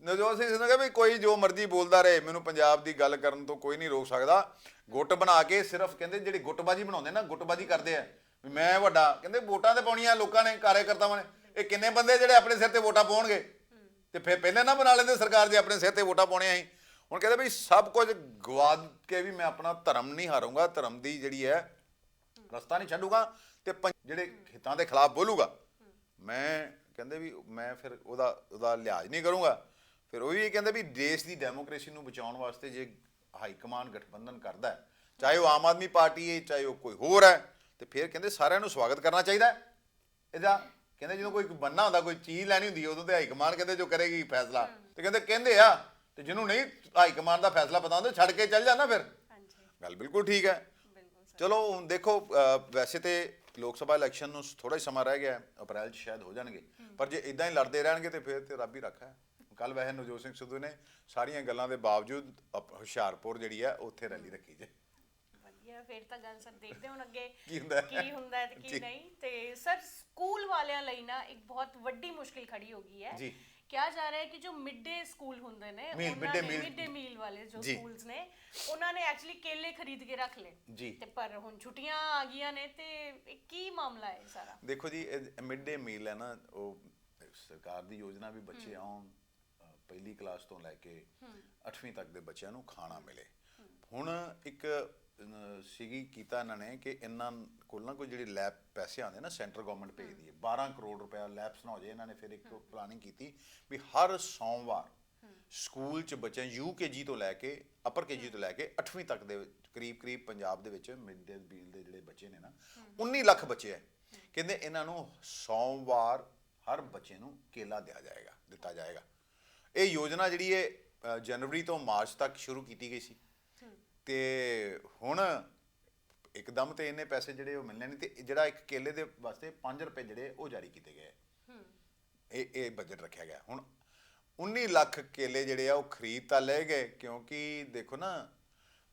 ਨਵਜੋਤ ਸਿੰਘ ਸਿੱਧੂ ਨੇ ਕਿਹਾ ਵੀ ਕੋਈ ਜੋ ਮਰਜ਼ੀ ਬੋਲਦਾ ਰਹੇ, ਮੈਨੂੰ ਪੰਜਾਬ ਦੀ ਗੱਲ ਕਰਨ ਤੋਂ ਕੋਈ ਨਹੀਂ ਰੋਕ ਸਕਦਾ। ਗੁੱਟ ਬਣਾ ਕੇ ਸਿਰਫ ਕਹਿੰਦੇ ਜਿਹੜੀ ਗੁੱਟਬਾਜੀ ਬਣਾਉਂਦੇ ਨਾ, ਗੁੱਟਬਾਜੀ ਕਰਦੇ ਆ। ਵੀ ਮੈਂ ਵੱਡਾ, ਕਹਿੰਦੇ ਵੋਟਾਂ ਤੇ ਪਾਉਣੀਆਂ ਲੋਕਾਂ ਨੇ, ਕਾਰਜਕਰਤਾਵਾਂ ਨੇ। ਇਹ ਕਿੰਨੇ ਬੰਦੇ ਜਿਹੜੇ ਆਪਣੇ ਸਿਰ ਤੇ ਵੋਟਾਂ ਪਾਉਣਗੇ? ਤੇ ਫਿਰ ਪਹਿਲੇ ਨਾ ਬਣਾ ਲੈਂਦੇ ਸਰਕਾਰ ਜੇ ਆਪਣੇ ਸਿਰ ਤੇ ਵੋਟਾਂ ਪਾਉਣੀਆਂ ਸੀ। ਹੁਣ ਕਹਿੰਦੇ ਵੀ ਸਭ ਕੁਝ ਗਵਾ ਕੇ ਵੀ ਮੈਂ ਆਪਣਾ ਧਰਮ ਨਹੀਂ ਹਾਰੂੰਗਾ, ਧਰਮ ਦੀ ਜਿਹੜੀ ਹੈ, ਰਸਤਾ ਨਹੀਂ ਛੱਡੂਗਾ ਤੇ ਜਿਹੜੇ ਖੇਤਾਂ ਦੇ ਖਿਲਾਫ ਬੋਲੂਗਾ, ਮੈਂ ਕਹਿੰਦੇ ਵੀ ਮੈਂ ਫਿਰ ਉਹਦਾ ਉਹਦਾ ਲਿਹਾਜ਼ ਨਹੀਂ ਕਰੂੰਗਾ। ਫਿਰ ਉਹ ਵੀ ਇਹ ਕਹਿੰਦੇ ਵੀ ਦੇਸ਼ ਦੀ ਡੈਮੋਕ੍ਰੇਸੀ ਨੂੰ ਬਚਾਉਣ ਵਾਸਤੇ ਜੇ ਹਾਈ ਕਮਾਂਡ ਗਠਬੰਧਨ ਕਰਦਾ ਹੈ ਚਾਹੇ ਉਹ ਆਮ ਆਦਮੀ ਪਾਰਟੀ ਹੈ ਚਾਹੇ ਉਹ ਕੋਈ ਹੋਰ ਹੈ ਤੇ ਫਿਰ ਕਹਿੰਦੇ ਸਾਰਿਆਂ ਨੂੰ ਸਵਾਗਤ ਕਰਨਾ ਚਾਹੀਦਾ ਇਹਦਾ ਕਹਿੰਦੇ ਜਦੋਂ ਕੋਈ ਬੰਨਾ ਹੁੰਦਾ ਕੋਈ ਚੀਜ਼ ਲੈਣੀ ਹੁੰਦੀ ਹੈ ਉਦੋਂ ਤੇ ਹਾਈ ਕਮਾਂਡ ਕਹਿੰਦੇ ਜੋ ਕਰੇਗੀ ਫੈਸਲਾ। ਤੇ ਕਹਿੰਦੇ ਕਹਿੰਦੇ ਆ ਤੇ ਜਿਹਨੂੰ ਨਹੀਂ ਹਾਈ ਕਮਾਂਡ ਦਾ ਫੈਸਲਾ ਪਤਾ ਹੁੰਦਾ ਛੱਡ ਕੇ ਚੱਲ ਜਾਂਦਾ ਫਿਰ। ਹਾਂਜੀ। ਗੱਲ ਬਿਲਕੁਲ ਠੀਕ ਹੈ। ਚਲੋ ਹੁਣ ਦੇਖੋ ਵੈਸੇ ਤੇ ਲੋਕ ਸਭਾ ਇਲੈਕਸ਼ਨ ਨੂੰ ਥੋੜਾ ਹੀ ਸਮਾਂ ਰਹਿ ਗਿਆ ਹੈ, ਅਪ੍ਰੈਲ 'ਚ ਸ਼ਾਇਦ ਹੋ ਜਾਣਗੇ। ਪਰ ਜੇ ਇਦਾਂ ਹੀ ਲੜਦੇ ਰਹਿਣਗੇ ਤੇ ਫਿਰ ਤੇ ਰੱਬ ਹੀ ਰੱਖਾ ਕੱਲ ਵੈਸੇ ਨਵਜੋਤ ਸਿੰਘ ਸਿੱਧੂ ਨੇ ਸਾਰੀਆਂ ਗੱਲਾਂ ਦੇ ਬਾਵਜੂਦ ਅਪ- ਹੁਸ਼ਿਆਰਪੁਰ ਜਿਹੜੀ ਹੈ ਉੱਥੇ ਰੈਲੀ ਰੱਖੀ ਜੇ ਵਧੀਆ ਫਿਰ ਤਾਂ ਗੱਲ ਸਰ ਦੇਖਦੇ ਹੁਣ ਅੱਗੇ ਕੀ ਹੁੰਦਾ ਹੈ? ਕੀ ਹੁੰਦਾ ਹੈ ਤੇ ਕੀ ਜੀ। ਨਹੀਂ ਤੇ ਸਰ ਸਕੂਲ ਵਾਲਿਆਂ ਲਈ ਨਾ ਇੱਕ ਬਹੁਤ ਵੱਡੀ ਮੁਸ਼ਕਿਲ ਖੜੀ ਹੋ ਗਈ ਹੈ ਜੀ। ਕਿਹਾ ਜਾ ਰਿਹਾ ਹੈ ਕਿ ਜੋ ਮਿਡ ਡੇ ਸਕੂਲ ਹੁੰਦੇ ਨੇ Meal, mid day meal। Mid day meal ਵਾਲੇ ਜੋ ਜੀ। ਸਕੂਲਸ ਨੇ ਉਹਨਾਂ ਨੇ ਐਕਚੁਅਲੀ ਕੇਲੇ ਖਰੀਦ ਕੇ ਰੱਖ ਲਏ ਜੀ। ਤੇ ਪਰ ਹੁਣ ਛੁੱਟੀਆਂ ਆ ਗਈਆਂ ਨੇ ਤੇ ਇਹ ਕੀ ਮਾਮਲਾ ਹੈ ਸਾਰਾ ਦੇਖੋ ਜੀ ਮਿਡ ਡੇ ਮੀਲ ਹੈ ਨਾ ਉਹ ਸਰਕਾਰ ਦੀ ਯੋਜਨਾ ਵੀ ਬੱਚੇ ਆਉਣ ਪਹਿਲੀ ਕਲਾਸ ਤੋਂ ਲੈ ਕੇ 8ਵੀਂ ਤੱਕ ਦੇ ਬੱਚਿਆਂ ਨੂੰ ਖਾਣਾ ਮਿਲੇ। ਹੁਣ ਇੱਕ ਸੀਗੀ ਕੀਤਾ ਇਹਨਾਂ ਨੇ ਕਿ ਇਹਨਾਂ ਕੋਲ ਨਾ ਕੋਈ ਜਿਹੜੀ ਲੈਬ ਪੈਸੇ ਆਉਂਦੇ ਨਾ ਸੈਂਟਰ ਗਵਰਨਮੈਂਟ ਭੇਜਦੀ ਹੈ। 12 ਕਰੋੜ ਰੁਪਇਆ ਲੈਬਸ ਨਾ ਹੋ ਜਾਏ ਇਹਨਾਂ ਨੇ ਫਿਰ ਇੱਕ ਪਲਾਨਿੰਗ ਕੀਤੀ ਵੀ ਹਰ ਸੋਮਵਾਰ ਸਕੂਲ ਚ ਬੱਚਿਆਂ ਯੂਕੇਜੀ ਤੋਂ ਲੈ ਕੇ ਅਪਰ ਕੇਜੀ ਤੋਂ ਲੈ ਕੇ 8ਵੀਂ ਤੱਕ ਦੇ ਕਰੀਬ ਕਰੀਬ ਪੰਜਾਬ ਦੇ ਵਿੱਚ ਮਿਡ ਡੇ ਮੀਲ ਦੇ ਜਿਹੜੇ ਬੱਚੇ ਨੇ ਨਾ 19 ਲੱਖ ਬੱਚੇ ਹੈ। ਕਹਿੰਦੇ ਇਹਨਾਂ ਨੂੰ ਸੋਮਵਾਰ ਹਰ ਬੱਚੇ ਨੂੰ ਕੇਲਾ ਦਿਆ ਜਾਏਗਾ ਦਿੱਤਾ ਜਾਏਗਾ। ਇਹ ਯੋਜਨਾ ਜਿਹੜੀ ਹੈ ਅ, ਜਨਵਰੀ ਤੋਂ ਮਾਰਚ ਤੱਕ ਸ਼ੁਰੂ ਕੀਤੀ ਗਈ ਸੀ। ਤੇ ਹੁਣ ਇੱਕਦਮ ਤੇ ਇੰਨੇ ਪੈਸੇ ਜਿਹੜੇ ਉਹ ਮਿਲਣੇ ਨਹੀਂ ਤੇ ਜਿਹੜਾ ਇੱਕ ਕੇਲੇ ਦੇ ਵਾਸਤੇ 5 ਰੁਪਏ ਜਿਹੜੇ ਉਹ ਜਾਰੀ ਕੀਤੇ ਗਏ। ਇਹ ਇਹ ਬਜਟ ਰੱਖਿਆ ਗਿਆ। ਹੁਣ 19 ਲੱਖ ਕੇਲੇ ਜਿਹੜੇ ਆ ਉਹ ਖਰੀਦ ਤਾਂ ਲਏ ਗਏ ਕਿਉਂਕਿ ਦੇਖੋ ਨਾ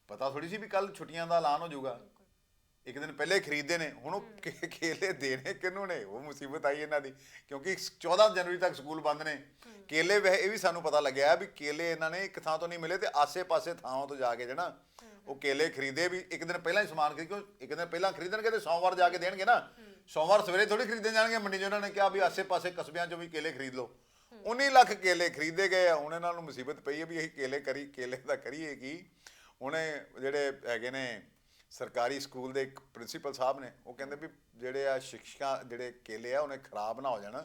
ਪਤਾ ਥੋੜੀ ਸੀ ਵੀ ਕੱਲ ਛੁੱਟੀਆਂ ਦਾ ਐਲਾਨ ਹੋ ਜਾਊਗਾ। ਇੱਕ ਦਿਨ ਪਹਿਲੇ ਖਰੀਦਦੇ ਨੇ ਹੁਣ ਉਹ ਕੇਲੇ ਦੇਣੇ ਕਿਹਨੂੰ ਨੇ? ਉਹ ਮੁਸੀਬਤ ਆਈ ਇਹਨਾਂ ਦੀ ਕਿਉਂਕਿ 14 ਜਨਵਰੀ ਤੱਕ ਸਕੂਲ ਬੰਦ ਨੇ। ਕੇਲੇ ਵੈਸੇ ਇਹ ਵੀ ਸਾਨੂੰ ਪਤਾ ਲੱਗਿਆ ਵੀ ਕੇਲੇ ਇਹਨਾਂ ਨੇ ਇੱਕ ਥਾਂ ਤੋਂ ਨਹੀਂ ਮਿਲੇ ਤੇ ਆਸੇ-ਪਾਸੇ ਥਾਵਾਂ ਤੋਂ ਜਾ ਕੇ ਜਿਹੜਾ ਉਹ ਕੇਲੇ ਖਰੀਦੇ ਵੀ ਇੱਕ ਦਿਨ ਪਹਿਲਾਂ ਹੀ ਸਮਾਨ ਖਰੀਦ ਕਿਉਂ ਇੱਕ ਦਿਨ ਪਹਿਲਾਂ ਖਰੀਦਣਗੇ ਤੇ ਸੋਮਵਾਰ ਜਾ ਕੇ ਦੇਣਗੇ ਨਾ। ਸੋਮਵਾਰ ਸਵੇਰੇ ਥੋੜੀ ਖਰੀਦੇ ਜਾਣਗੇ ਮੰਡੀ 'ਚ ਉਹਨਾਂ ਨੇ ਕਿਹਾ ਵੀ ਆਸੇ-ਪਾਸੇ ਕਸਬਿਆਂ 'ਚੋਂ ਵੀ ਕੇਲੇ ਖਰੀਦ ਲਓ। 19 ਲੱਖ ਕੇਲੇ ਖਰੀਦੇ ਗਏ ਆ ਹੁਣ ਇਹਨਾਂ ਨੂੰ ਮੁਸੀਬਤ ਪਈ ਹੈ ਵੀ ਇਹ ਕੇਲੇ ਕਰੀ ਕੇਲੇ ਦਾ ਕਰੀਏ ਕੀ? ਹੁਣੇ ਜਿਹੜੇ ਹੈਗੇ ਨੇ ਸਰਕਾਰੀ ਸਕੂਲ ਦੇ ਇੱਕ ਪ੍ਰਿੰਸੀਪਲ ਸਾਹਿਬ ਨੇ ਉਹ ਕਹਿੰਦੇ ਵੀ ਜਿਹੜੇ ਆ ਸਿੱਖਿਆ ਜਿਹੜੇ ਕੇਲੇ ਆ ਉਹਨੇ ਖਰਾਬ ਨਾ ਹੋ ਜਾਣ।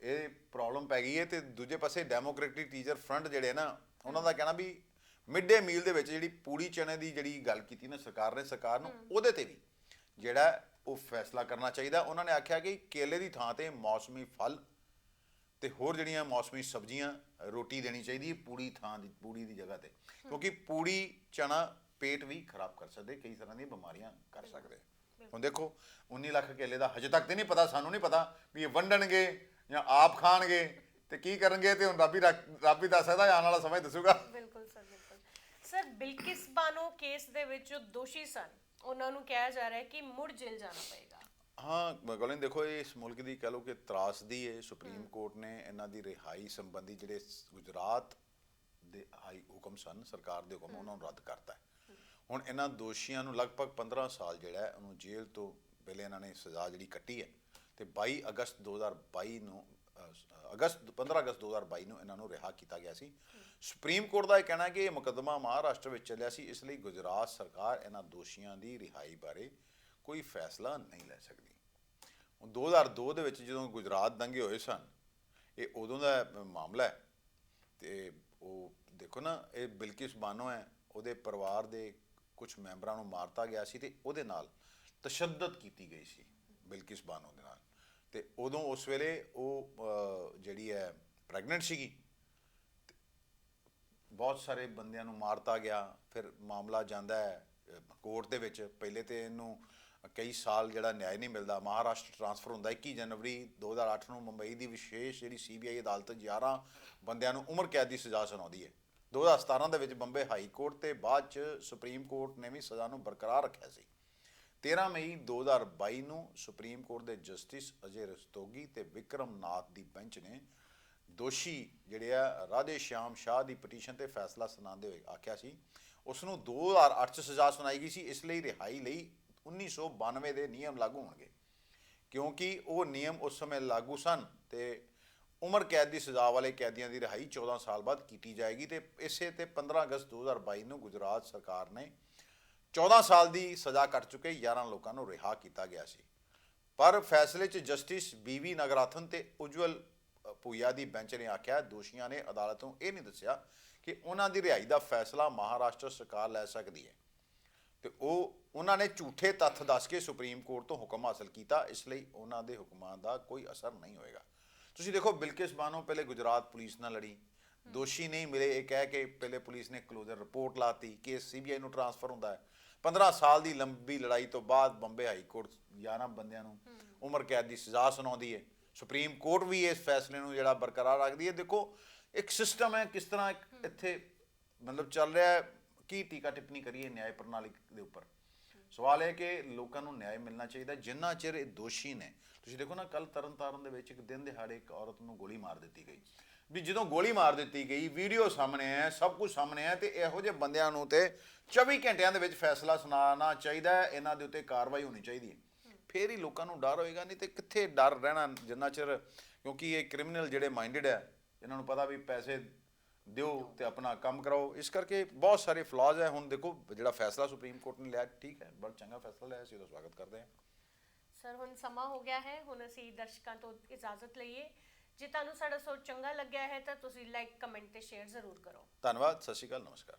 ਇਹ ਪ੍ਰੋਬਲਮ ਪੈ ਗਈ ਹੈ ਤੇ ਦੂਜੇ ਪਾਸੇ ਡੈਮੋਕ੍ਰੈਟਿਕ ਟੀਚਰ ਫਰੰਟ ਜਿਹੜੇ ਨਾ ਉਹਨਾਂ ਦਾ ਕਹਿਣਾ ਵੀ ਮਿਡ ਡੇ ਮੀਲ ਦੇ ਵਿੱਚ ਜਿਹੜੀ ਪੂੜੀ ਚਨੇ ਦੀ ਜਿਹੜੀ ਗੱਲ ਕੀਤੀ ਨਾ ਸਰਕਾਰ ਨੇ ਸਰਕਾਰ ਨੂੰ ਉਹਦੇ ਤੇ ਵੀ ਜਿਹੜਾ ਉਹ ਫੈਸਲਾ ਕਰਨਾ ਚਾਹੀਦਾ। ਉਹਨਾਂ ਨੇ ਆਖਿਆ ਕਿ ਕੇਲੇ ਦੀ ਥਾਂ ਤੇ ਮੌਸਮੀ ਫਲ ਤੇ ਹੋਰ ਜਿਹੜੀਆਂ ਮੌਸਮੀ ਸਬਜ਼ੀਆਂ ਰੋਟੀ ਦੇਣੀ ਚਾਹੀਦੀ ਹੈ ਪੂੜੀ ਥਾਂ ਦੀ ਪੂੜੀ ਦੀ ਜਗ੍ਹਾ ਤੇ। ਕਿਉਂਕਿ ਪੂੜੀ ਚਨਾ ਪੇਟ ਵੀ ਖਰਾਬ ਕਰ ਸਕਦੇ ਕਈ ਤਰ੍ਹਾਂ ਦੀਆਂ ਬਿਮਾਰੀਆਂ ਕਰ ਸਕਦੇ। ਹੁਣ ਦੇਖੋ 19 ਲੱਖ ਕੇਲੇ ਦਾ ਹਜੇ ਤੱਕ ਤੇ ਨਹੀਂ ਪਤਾ ਸਾਨੂੰ ਨਹੀਂ ਪਤਾ ਵੀ ਇਹ ਵੰਡਣਗੇ ਜਾਂ ਆਪ ਖਾਣਗੇ ਤੇ ਕੀ ਕਰਨਗੇ ਤੇ ਹੁਣ ਰੱਬ ਹੀ ਰੱਬ ਹੀ ਦੱਸ ਸਕਦਾ ਆਉਣ ਵਾਲਾ ਸਮਾਂ ਹੀ ਦੱਸੂਗਾ। ਬਿਲਕੁਲ ਸਰ ਬਿਲਕੁਲ। ਸਰ ਬਿਲਕਿਸ ਬਾਨੋ ਕੇਸ ਦੇ ਵਿੱਚ ਜੋ ਦੋਸ਼ੀ ਸਨ ਉਹਨਾਂ ਨੂੰ ਕਿਹਾ ਜਾ ਰਿਹਾ ਹੈ ਕਿ ਮੁੜ ਜੇਲ੍ਹ ਜਾਣਾ ਪਏਗਾ। ਹਾਂ ਮਗਲਿਨ ਦੇਖੋ ਇਹ ਇਸ ਮੁਲਕ ਦੀ ਕਹ ਲਓ ਕਿ ਤਰਾਸਦੀ ਹੈ ਸੁਪਰੀਮ ਕੋਰਟ ਨੇ ਇਹਨਾਂ ਦੀ ਰਿਹਾਈ ਸੰਬੰਧੀ ਜਿਹੜੇ ਗੁਜਰਾਤ ਦੇ ਹਾਈ ਹੁਕਮ ਸਨ ਸਰਕਾਰ ਦੇ ਹੁਕਮ ਉਹਨਾਂ ਨੂੰ ਰੱਦ ਕਰਤਾ ਹੈ। ਹੁਣ ਇਹਨਾਂ ਦੋਸ਼ੀਆਂ ਨੂੰ ਲਗਭਗ 15 ਸਾਲ ਜਿਹੜਾ ਹੈ ਉਹਨੂੰ ਜੇਲ੍ਹ ਤੋਂ ਪਹਿਲੇ ਇਹਨਾਂ ਨੇ ਸਜ਼ਾ ਜਿਹੜੀ ਕੱਟੀ ਹੈ ਤੇ 22 ਅਗਸਤ 2022 ਨੂੰ ਅ, ਅਗਸਤ 15 ਅਗਸਤ 2022 ਨੂੰ ਇਹਨਾਂ ਨੂੰ ਰਿਹਾ ਕੀਤਾ ਗਿਆ ਸੀ। ਸੁਪਰੀਮ ਕੋਰਟ ਦਾ ਇਹ ਕਹਿਣਾ ਹੈ ਕਿ ਇਹ ਮੁਕੱਦਮਾ ਮਹਾਰਾਸ਼ਟਰ ਵਿੱਚ ਚੱਲਿਆ ਸੀ ਇਸ ਲਈ ਗੁਜਰਾਤ ਸਰਕਾਰ ਇਹਨਾਂ ਦੋਸ਼ੀਆਂ ਦੀ ਰਿਹਾਈ ਬਾਰੇ ਕੋਈ ਫੈਸਲਾ ਨਹੀਂ ਲੈ ਸਕਦੀ। ਹੁਣ 2002 ਦੇ ਵਿੱਚ ਜਦੋਂ ਗੁਜਰਾਤ ਦੰਗੇ ਹੋਏ ਸਨ ਇਹ ਉਦੋਂ ਦਾ ਮਾਮਲਾ ਹੈ ਤੇ ਉਹ ਦੇਖੋ ਨਾ ਇਹ ਬਿਲਕਿਸ ਬਾਨੋ ਹੈ ਉਹਦੇ ਪਰਿਵਾਰ ਦੇ ਕੁਝ ਮੈਂਬਰਾਂ ਨੂੰ ਮਾਰਤਾ ਗਿਆ ਸੀ ਤੇ ਉਹਦੇ ਨਾਲ ਤਸ਼ੱਦਦ ਕੀਤੀ ਗਈ ਸੀ ਬਿਲਕਿਸ ਬਾਨੋ ਦੇ ਨਾਲ। ਤੇ ਉਦੋਂ ਉਸ ਵੇਲੇ ਉਹ ਜਿਹੜੀ ਹੈ ਪ੍ਰੈਗਨੈਂਟ ਸੀਗੀ। ਤੇ ਬਹੁਤ ਸਾਰੇ ਬੰਦਿਆਂ ਨੂੰ ਮਾਰਤਾ ਗਿਆ। ਫਿਰ ਮਾਮਲਾ ਜਾਂਦਾ ਹੈ ਕੋਰਟ ਦੇ ਵਿੱਚ। ਪਹਿਲੇ ਤੇ ਇਹਨੂੰ ਕਈ ਸਾਲ ਜਿਹੜਾ ਨਿਆਂ ਨਹੀਂ ਮਿਲਦਾ। ਮਹਾਰਾਸ਼ਟਰ ਟ੍ਰਾਂਸਫਰ ਹੁੰਦਾ 21 ਜਨਵਰੀ 2008 ਨੂੰ ਮੁੰਬਈ ਦੀ ਵਿਸ਼ੇਸ਼ ਜਿਹੜੀ ਸੀਬੀਆਈ ਅਦਾਲਤ 11 ਬੰਦਿਆਂ ਨੂੰ ਉਮਰ ਕੈਦ ਦੀ ਸਜ਼ਾ ਸੁਣਾਉਂਦੀ ਹੈ। 2017 ਦੇ ਵਿੱਚ ਬੰਬੇ ਹਾਈ ਕੋਰਟ ਤੇ ਬਾਅਦ ਚ ਸੁਪਰੀਮ ਕੋਰਟ ਨੇ ਵੀ ਸਜ਼ਾ ਨੂੰ ਬਰਕਰਾਰ ਰੱਖਿਆ ਸੀ। 13 ਮਈ 2022 ਨੂੰ ਸੁਪਰੀਮ ਕੋਰਟ ਦੇ ਜਸਟਿਸ ਅਜੇ ਰਸਤੋਗੀ ਤੇ ਵਿਕਰਮ ਨਾਥ ਦੀ ਬੈਂਚ ਨੇ ਦੋਸ਼ੀ ਜਿਹੜੇ ਆ, ਰਾਧੇ ਸ਼ਾਮ ਸ਼ਾਹ ਦੀ ਪਟੀਸ਼ਨ ਤੇ ਫੈਸਲਾ ਸੁਣਾਉਂਦੇ ਹੋਏ ਆਖਿਆ ਸੀ। ਉਸ ਨੂੰ 2008 ਚ ਸਜ਼ਾ ਸੁਣਾਈ ਗਈ ਸੀ, ਇਸ ਲਈ ਰਿਹਾਈ ਲਈ 1992 ਦੇ ਨਿਯਮ ਲਾਗੂ ਹੋਣਗੇ। ਕਿਉਂਕਿ ਉਹ ਨਿਯਮ ਉਸ ਸਮੇਂ ਲਾਗੂ ਸਨ ਤੇ ਉਮਰ ਕੈਦ ਦੀ ਸਜ਼ਾ ਵਾਲੇ ਕੈਦੀਆਂ ਦੀ ਰਿਹਾਈ 14 ਸਾਲ ਬਾਅਦ ਕੀਤੀ ਜਾਏਗੀ ਤੇ ਇਸੇ ਤੇ 15 ਅਗਸਤ 2022 ਨੂੰ ਗੁਜਰਾਤ ਸਰਕਾਰ ਨੇ 14 ਸਾਲ ਦੀ ਸਜ਼ਾ ਕੱਟ ਚੁੱਕੇ 11 ਲੋਕਾਂ ਨੂੰ ਰਿਹਾ ਕੀਤਾ ਗਿਆ ਸੀ। ਪਰ ਫੈਸਲੇ 'ਚ ਜਸਟਿਸ ਬੀਵੀ ਨਗਰਾਥਨ ਤੇ ਉਜਵਲ ਅ, ਦੀ ਬੈਂਚ ਨੇ ਆਖਿਆ ਦੋਸ਼ੀਆਂ ਨੇ ਅਦਾਲਤ ਨੂੰ ਇਹ ਨਹੀਂ ਦੱਸਿਆ ਕਿ ਉਹਨਾਂ ਦੀ ਰਿਹਾਈ ਦਾ ਫੈਸਲਾ ਮਹਾਰਾਸ਼ਟਰ ਸਰਕਾਰ ਲੈ ਸਕਦੀ ਹੈ। ਤੇ ਉਹ ਉਹਨਾਂ ਨੇ ਝੂਠੇ ਤੱਥ ਦੱਸ ਕੇ ਸੁਪਰੀਮ ਕੋਰਟ ਤੋਂ ਹੁਕਮ ਹਾਸਲ ਕੀਤਾ ਇਸ ਲਈ ਉਹਨਾਂ ਦੇ ਹੁਕਮਾਂ ਦਾ ਕੋਈ ਅਸਰ ਨਹੀਂ ਹੋਏਗਾ। ਤੁਸੀਂ ਦੇਖੋ ਬਿਲਕਿਸ ਬਾਨੋ ਪਹਿਲੇ ਗੁਜਰਾਤ ਪੁਲਿਸ ਨਾਲ ਲੜੀ। ਦੋਸ਼ੀ ਨਹੀਂ ਮਿਲੇ ਇਹ ਕਹਿ ਕੇ ਪਹਿਲੇ ਪੁਲਿਸ ਨੇ ਕਲੋਜ਼ਰ ਰਿਪੋਰਟ ਲਾਤੀ ਕੇਸ ਸੀਬੀਆਈ ਨੂੰ ਟ੍ਰਾਂਸਫਰ ਹੁੰਦਾ ਹੈ। 15 ਸਾਲ ਦੀ ਲੰਬੀ ਲੜਾਈ ਤੋਂ ਬਾਅਦ ਬੰਬੇ ਹਾਈ ਕੋਰਟ 11 ਬੰਦਿਆਂ ਨੂੰ ਉਮਰ ਕੈਦ ਦੀ ਸਜ਼ਾ ਸੁਣਾਉਂਦੀ ਹੈ। ਸੁਪਰੀਮ ਕੋਰਟ ਵੀ ਇਸ ਫੈਸਲੇ ਨੂੰ ਜਿਹੜਾ ਬਰਕਰਾਰ ਰੱਖਦੀ ਹੈ। ਦੇਖੋ ਇੱਕ ਸਿਸਟਮ ਹੈ ਕਿਸ ਤਰ੍ਹਾਂ ਇੱਥੇ ਮਤਲਬ ਚੱਲ ਰਿਹਾ ਹੈ ਕੀ ਟੀਕਾ ਟਿੱਪਣੀ ਕਰੀਏ ਨਿਆਂ ਪ੍ਰਣਾਲੀ ਦੇ ਉੱਪਰ। ਸਵਾਲ ਹੈ ਕਿ ਲੋਕਾਂ ਨੂੰ ਨਿਆਂ ਮਿਲਣਾ ਚਾਹੀਦਾ ਜਿੰਨਾ ਚਿਰ ਇਹ ਦੋਸ਼ੀ ਨੇ, ਤੁਸੀਂ ਦੇਖੋ ਨਾ ਕੱਲ ਤਰਨਤਾਰਨ ਦੇ ਵਿੱਚ ਇੱਕ ਦਿਨ ਦਿਹਾੜੇ ਇੱਕ ਔਰਤ ਨੂੰ ਗੋਲੀ ਮਾਰ ਦਿੱਤੀ ਗਈ। ਵੀ ਜਦੋਂ ਗੋਲੀ ਮਾਰ ਦਿੱਤੀ ਗਈ, ਵੀਡੀਓ ਸਾਹਮਣੇ ਹੈ ਸਭ ਕੁਝ ਸਾਹਮਣੇ ਹੈ ਤੇ ਇਹੋ ਜਿਹੇ ਬੰਦਿਆਂ ਨੂੰ ਤੇ 24 ਘੰਟਿਆਂ ਦੇ ਵਿੱਚ ਫੈਸਲਾ ਸੁਣਾਉਣਾ ਚਾਹੀਦਾ ਹੈ। ਇਹਨਾਂ ਦੇ ਉੱਤੇ ਕਾਰਵਾਈ ਹੋਣੀ ਚਾਹੀਦੀ ਹੈ। ਫੇਰ ਹੀ ਲੋਕਾਂ ਨੂੰ ਡਰ ਹੋਏਗਾ, ਨਹੀਂ ਤੇ ਕਿੱਥੇ ਡਰ ਰਹਿਣਾ ਜਿੰਨਾ ਚਿਰ, ਕਿਉਂਕਿ ਇਹ ਕ੍ਰਿਮੀਨਲ ਜਿਹੜੇ ਮਾਈਂਡਡ ਹੈ, ਇਹਨਾਂ ਨੂੰ ਪਤਾ ਵੀ ਪੈਸੇ ਦਿਓ ਤੇ ਆਪਣਾ ਕੰਮ ਕਰਾਓ। ਇਸ ਕਰਕੇ ਬਹੁਤ ਸਾਰੇ ਫਲਾਜ਼ ਹੈ। ਹੁਣ ਦੇਖੋ ਜਿਹੜਾ ਫੈਸਲਾ ਸੁਪਰੀਮ ਕੋਰਟ ਨੇ ਲਿਆ ਠੀਕ ਹੈ ਬੜਾ ਚੰਗਾ ਫੈਸਲਾ ਲਿਆ ਸੀ ਉਹਦਾ ਸਵਾਗਤ ਕਰਦੇ ਹਾਂ। ਸਰ ਹੁਣ ਸਮਾਂ ਹੋ ਗਿਆ ਹੈ। ਹੁਣ ਅਸੀਂ ਦਰਸ਼ਕਾਂ ਤੋਂ ਇਜਾਜ਼ਤ ਲਈਏ। ਜੇ ਤੁਹਾਨੂੰ ਸਾਡਾ ਸੋਚ ਚੰਗਾ ਲੱਗਿਆ ਹੈ ਤਾਂ ਤੁਸੀਂ ਲਾਈਕ ਕਮੈਂਟ ਤੇ ਸ਼ੇਅਰ ਜ਼ਰੂਰ ਕਰੋ। ਧੰਨਵਾਦ ਸਤਿ ਸ਼੍ਰੀ ਅਕਾਲ ਨਮਸਕਾਰ।